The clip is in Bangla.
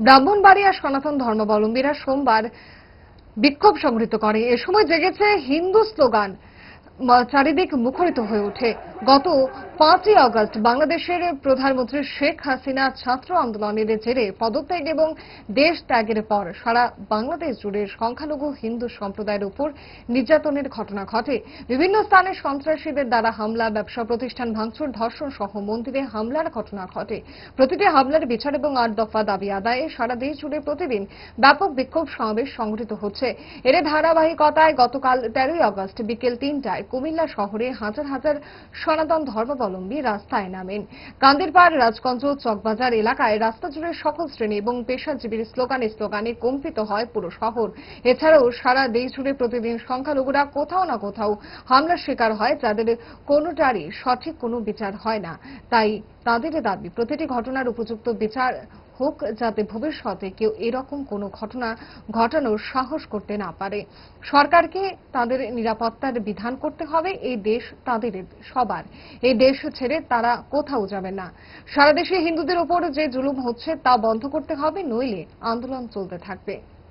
ব্রাহ্মণবাড়িয়া সনাতন ধর্মাবলম্বীরা সোমবার বিক্ষোভ সংগৃহীত করে। এ সময় জেগেছে হিন্দু স্লোগান চারিদিক মুখরিত হয়ে ওঠে। গত পাঁচই আগস্ট বাংলাদেশের প্রধানমন্ত্রী শেখ হাসিনা ছাত্র আন্দোলনের জেরে পদত্যাগ এবং দেশ ত্যাগের পর সারা বাংলাদেশ জুড়ে সংখ্যালঘু হিন্দু সম্প্রদায়ের উপর নির্যাতনের ঘটনা ঘটে। বিভিন্ন স্থানে সন্ত্রাসীদের দ্বারা হামলা, ব্যবসা প্রতিষ্ঠান ভাঙচুর, ধর্ষণ সহ মন্দিরে হামলার ঘটনা ঘটে। প্রতিটি হামলার বিচার এবং আট দফা দাবি আদায়ে সারা দেশ জুড়ে প্রতিদিন ব্যাপক বিক্ষোভ সমাবেশ সংঘটিত হচ্ছে। এর ধারাবাহিকতায় গতকাল তেরোই আগস্ট বিকেল তিনটায় কুমিল্লা শহরে হাজার হাজার সনাতন ধর্মাবলম্বী রাস্তায় নামেন। কান্দিরপাড় রাজগঞ্জ চকবাজার এলাকায় রাস্তা জুড়ে সকল শ্রেণি এবং পেশাজীবীর স্লোগানে স্লোগানে কম্পিত হয় পুরো শহর। এছাড়াও সারা দেশ জুড়ে প্রতিদিন সংখ্যালঘুরা কোথাও না কোথাও হামলার শিকার হয়, যাদের কোনোটারই সঠিক কোনো বিচার হয় না। তাই তাদের দাবি, প্রতিটি ঘটনার উপযুক্ত বিচার হোক যাতে ভবিষ্যতে কেউ এরকম কোনো ঘটনা ঘটানোর সাহস করতে না পারে। সরকারকে তাদের নিরাপত্তার বিধান করতে হবে, এই দেশ তাদের সবার। এই দেশ ছেড়ে তারা কোথাও যাবে না। সারা দেশে হিন্দুদের উপর যে জুলুম হচ্ছে তা বন্ধ করতে হবে, নইলে আন্দোলন চলতে থাকবে।